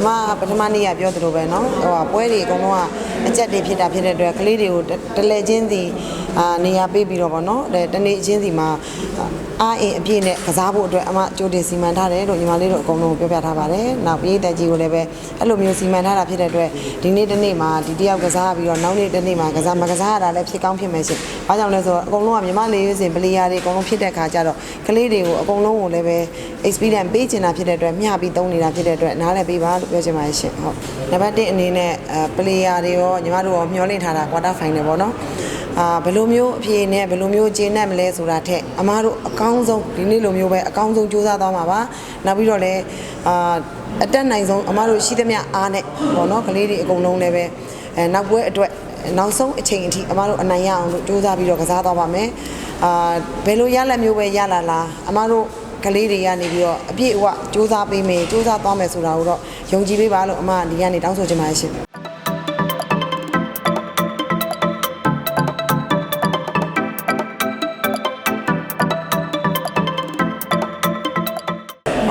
အမပထမနေ့ကပြောသလိုပဲเนาะဟိုဟာပွဲတွေအကုန်လုံးက အကြက်တွေဖြစ်တာဖြစ်တဲ့အတွက်ကလေးတွေကိုတလဲချင်းစီအာနေရာပေးပြီးတော့ဗောနော်တနေ့ချင်းစီမှာအားအင်အပြည့်နဲ့ကစားဖို့အတွက်အမကြိုတင်စီမံထားတယ်လို့ညီမလေးတို့အကုန်လုံးပြောပြထားပါတယ်နောက်ပြည်သက်ကြီးကိုလည်းပဲအဲ့လိုမျိုးစီမံထားတာဖြစ်တဲ့အတွက်ဒီနေ့တစ်နေ့မှာဒီတယောက်ကစားပြီးတော့နောက်နေ့တစ်နေ့မှာကစားမကစားရတာလည်းဖြစ်ကောင်းဖြစ်မယ်ရှင်ဘာကြောင့်လဲဆိုတော့အကုန်လုံးကညီမလေးရွေးစင်ပလီယာတွေအကုန်လုံးဖြစ်တဲ့ခါကျတော့ကလေးတွေကိုအကုန်လုံးကိုလည်းပဲ experience ပေးချင်တာဖြစ်တဲ့အတွက်မျှပြီးသုံးနေတာဖြစ်တဲ့အတွက်နားလည်ပေးပါလို့ပြောချင်ပါတယ်ရှင်ဟုတ်နံပါတ်1အနေနဲ့အဲ player တွေရောညီမတို့ရောမျှော်လင့်ထားတာ quarter final ပေါ့နော်အာဘယ်လိုမျိုးအဖြေနဲ့ဘယ်လိုမျိုးကျေနပ်မလဲဆိုတာထက်အမားတို့အကောင်းဆုံးဒီနေ့လိုမျိုးပဲအကောင်းဆုံးစူးစမ်းသွားမှာပါနောက်ပြီးတော့လည်းအာအတက်နိုင်ဆုံးအမားတို့ရှိသမျှအားနဲ့ပေါ့နော်ကလေးတွေအကုန်လုံးလည်းပဲအဲနောက်ပွဲအတွက်နောက်ဆုံးအချိန်အထိအမားတို့အနိုင်ရအောင်လို့စူးစမ်းပြီးတော့ကစားသွားပါမယ်အာဘယ်လိုရလက်မျိုးပဲရလာလားအမားတို့ကလေးတွေကနေပြီးတော့အပြည့်အဝစူးစမ်းပေးမယ်စူးစမ်းသွားမယ်ဆိုတာကိုတော့ယုံကြည်ပေးပါလို့အမဒီကနေတောင်းဆိုချင်ပါတယ်ရှင်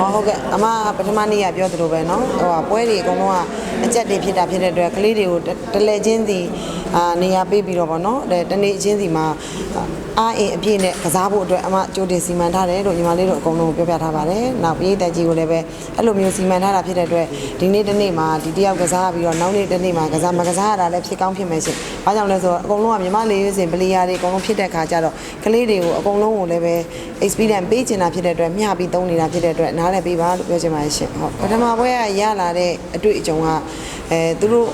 ဟောဟုတ်ကဲ့အမပထမနေ့ကပြောသလိုပဲเนาะဟိုဟာပွဲတွေအကုန်လုံးက အကြက်တွေဖြစ်တာဖြစ်တဲ့အတွက်ကလေးတွေကိုတလဲချင်းစီအာနေရာပေးပြီးတော့ဗောနော်တနေ့ချင်းစီမှာအားအင်အပြည့်နဲ့ကစားဖို့အတွက်အမကြိုတင်စီမံထားတယ်လို့ညီမလေးတို့အကုန်လုံးပြောပြထားပါတယ်နောက်ပြည်သက်ကြီးကိုလည်းပဲအဲ့လိုမျိုးစီမံထားတာဖြစ်တဲ့အတွက်ဒီနေ့တစ်နေ့မှာဒီတယောက်ကစားပြီးတော့နောက်နေ့တစ်နေ့မှာကစားမကစားရတာလည်းဖြစ်ကောင်းဖြစ်မယ်ရှင်ဘာကြောင့်လဲဆိုတော့အကုန်လုံးကညီမလေးရွေးစင်ပလီယာတွေအကုန်လုံးဖြစ်တဲ့ခါကျတော့ကလေးတွေကိုအကုန်လုံးကိုလည်းပဲ experience ပေးချင်တာဖြစ်တဲ့အတွက်မျှပြီးသုံးနေတာဖြစ်တဲ့အတွက်နားလည်ပေးပါလို့ပြောချင်ပါတယ်ရှင်ဟုတ်ပထမပွဲကရလာတဲ့အတွေ့အကြုံကအဲသူတို့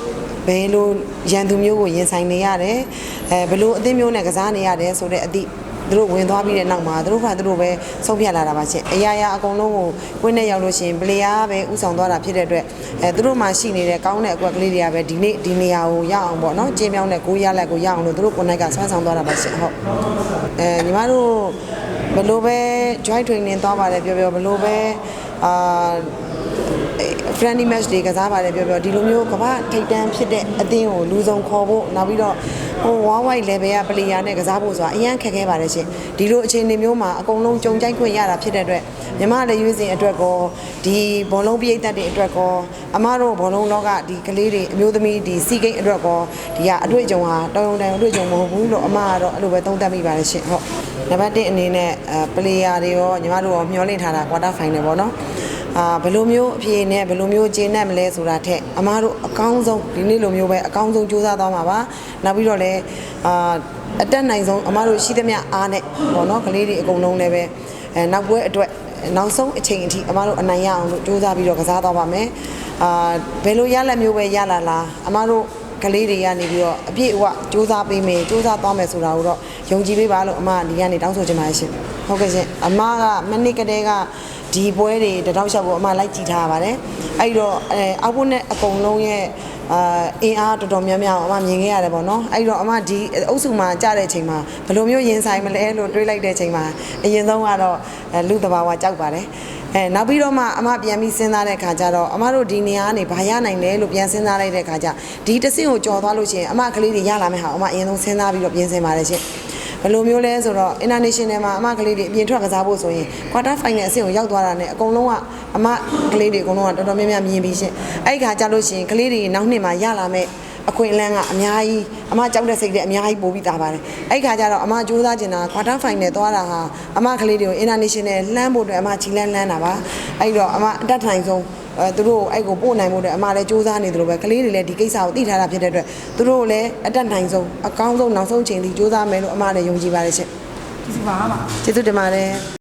ဘယ်လိုရန်သူမျိုးကိုရင်ဆိုင်နေရတယ်အဲဘယ်လိုအသင်းမျိုးနဲ့ကစားနေရတယ်ဆိုတဲ့အသည့်သူတို့ဝင်သွားပြီးတဲ့နောက်မှာသူတို့ကသူတို့ပဲဆုံးဖြတ်လာတာပါရှင်အရာရာအကုန်လုံးကိုဝင်းနဲ့ရောက်လို့ရှိရင်ပလေယာပဲဥဆောင်သွားတာဖြစ်တဲ့အတွက်အဲသူတို့မှရှိနေတဲ့ကောင်းတဲ့အကွက်ကလေးတွေကပဲဒီနေ့ဒီနေရာကိုရအောင်ပေါ့နော်ကျင်းမြောင်းတဲ့ကိုရလက်ကိုရအောင်လို့သူတို့ကိုယ်နိုင်ကဆွမ်းဆောင်သွားတာပါရှင်ဟုတ်အဲညီမတို့ဘယ်လိုပဲ joint training သွားပါတယ်ပြောပြောဘယ်လိုပဲအာ friendly match တွေကစားပါတယ်ပြောပြောဒီလိုမျိုးကမ္ဘာထိပ်တန်းဖြစ်တဲ့အသင်းကိုလူဆုံးခေါ်ဖို့နောက်ပြီးတော့ဟို one white level က player နဲ့ကစားဖို့ဆိုတာအရန်ခက်ခဲပါတယ်ရှင်ဒီလိုအခြေအနေမျိုးမှာအကုန်လုံးကြုံကြိုက်ခွင့်ရတာဖြစ်တဲ့အတွက်မြမလည်းရွေးစဉ်အတွက်ကောဒီဘောလုံးပြိသက်တွေအတွက်ကောအမတို့ဘောလုံးလောကဒီကလေးတွေအမျိုးသမီးဒီစီကိတ်အတွက်ကောဒီကအတွေ့အကြုံဟာတောင်းတန်အတွေ့အကြုံမဟုတ်ဘူးလို့အမကတော့အဲ့လိုပဲသုံးသပ်မိပါတယ်ရှင်ဟုတ်နံပါတ်1အနေနဲ့အဲ player တွေရောညီမတို့ရောမျှော်လင့်ထားတာ quarter final ပေါ့နော် အာဘယ်လိုမျိုးအဖြေနဲ့ဘယ်လိုမျိုးကျေနပ်မလဲဆိုတာထက်အမားတို့အကောင်းဆုံးဒီနေ့လိုမျိုးပဲအကောင်းဆုံးစူးစမ်းသွားမှာပါနောက်ပြီးတော့လည်းအာအတက်နိုင်ဆုံးအမားတို့ရှိသမျှအားနဲ့ပေါ့နော်ကလေးတွေအကုန်လုံးလည်းပဲအဲနောက်ပွဲအတွက်နောက်ဆုံးအချိန်အထိအမားတို့အနိုင်ရအောင်လို့စူးစမ်းပြီးတော့ကစားသွားပါမယ်အာဘယ်လိုရလက်မျိုးပဲရလာလားအမားတို့ ကလေးတွေကနေပြီးတော့အပြည့်အဝစူးစမ်းပေးမယ်စူးစမ်းသွားမယ်ဆိုတာကိုတော့ယုံကြည်ပေးပါလို့အမကဒီကနေတောင်းဆိုချင်ပါတယ်ရှင်ဟုတ်ကဲ့ရှင်အမကမနစ်ကလေးကဒီပွဲတွေတတောက်လျှောက်ကိုအမလိုက်ကြည့်ထားပါတယ်အဲ့တော့အဲအောက်ဘုတ်နဲ့အကုန်လုံးရဲ့အာအင်အားတော်တော်များများအမမြင်ခဲ့ရတယ်ပေါ့နော်အဲ့တော့အမဒီအုပ်စုမှာကြားတဲ့အချိန်မှာဘယ်လိုမျိုးရင်ဆိုင်မလဲလို့တွေးလိုက်တဲ့အချိန်မှာအရင်ဆုံးကတော့အဲလူတဘာဝကြောက်ပါတယ် အဲနောက်ပြီးတော့မှအမပြန်ပြီးစဉ်းစားတဲ့ခါကျတော့အမတို့ဒီနေရာကနေဘာရနိုင်လဲလို့ပြန်စဉ်းစားလိုက်တဲ့ခါကျဒီတစ်ဆင့်ကိုကြော်သွားလို့ရှိရင်အမကလေးတွေရလာမယ့်ဟာအမအရင်ဆုံးစဉ်းစားပြီးတော့ပြင်ဆင်ပါတယ်ရှင်ဘယ်လိုမျိုးလဲဆိုတော့ international မှာအမကလေးတွေအပြင်ထွက်ကစားဖို့ဆိုရင် quarter final အဆင့်ကိုရောက်သွားတာနဲ့အကုန်လုံးကအမကလေးတွေအကုန်လုံးကတော်တော်များများမြင်ပြီးရှင်အဲ့ဒီခါကြလို့ရှိရင်ကလေးတွေနောက်နှစ်မှာရလာမဲ့ အခွင့်အလမ်းကအများကြီးအမကြောက်တဲ့စိတ်တွေအများကြီးပို့ပြီးသားပါတယ်အဲ့ဒီခါကျတော့အမစူးစမ်းကျင်တာ quarter final သွားတာဟာအမကလေးတွေကို international လှမ်းဖို့အတွက်အမချီလန်းလန်းတာပါအဲ့တော့အမအတက်ထိုင်ဆုံးအဲသူတို့အဲ့ကိုပို့နိုင်ဖို့အတွက်အမလည်းစူးစမ်းနေတယ်လို့ပဲကလေးတွေလည်းဒီကိစ္စကိုသိထားတာဖြစ်တဲ့အတွက်သူတို့လည်းအတက်နိုင်ဆုံးအကောင်းဆုံးနောက်ဆုံးချိန်ထိစူးစမ်းမယ်လို့အမလည်းယုံကြည်ပါတယ်ရှင်ဒီစီပါပါကျေးဇူးတင်ပါတယ်